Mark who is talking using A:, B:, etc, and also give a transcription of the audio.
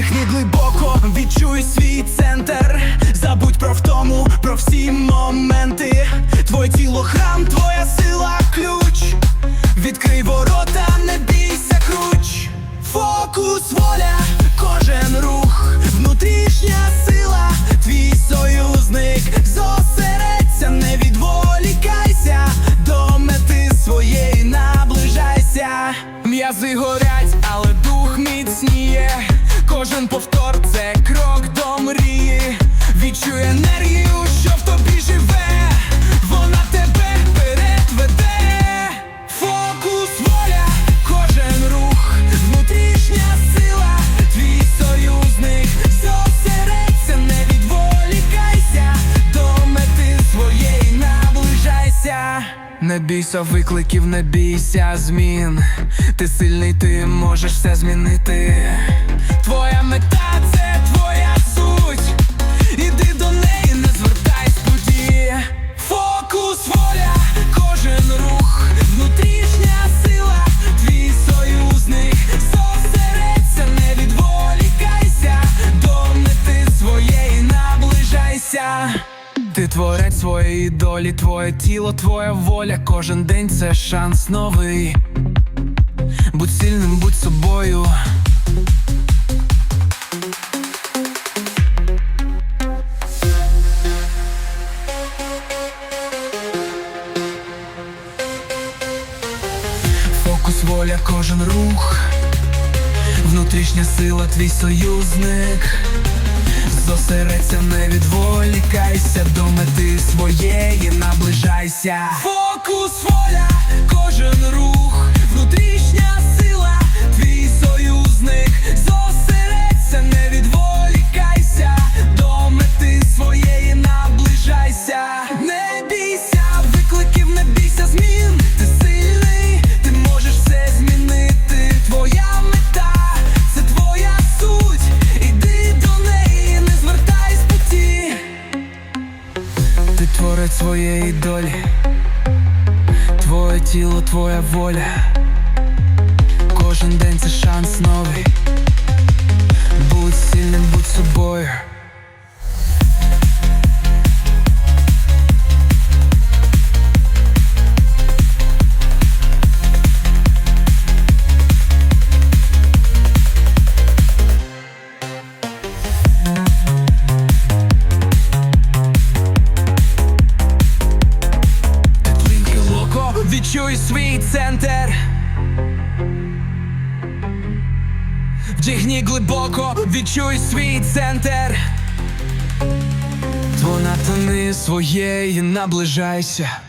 A: Вдихни глибоко, відчуй свій центр, забудь про втому, про всі моменти. Повтор це крок до мрії. Відчуй енергію, Не бійся викликів, не бійся змін. Ти сильний, ти можеш все змінити. Твоя мета це Ти творець своєї долі, твоє тіло, твоя воля, кожен день це шанс новий. Будь сильним, будь собою. Фокус, воля, кожен рух, внутрішня сила, твій союзник. Зосередься, не відволікайся, до мети своєї наближайся. Фокус, воля, кожен рух, внутрішня творець своєї долі, твоє тіло, твоя воля. Відчуй свій центр. Вдягні глибоко, відчуй свій центр. Двонатини своєї наближайся.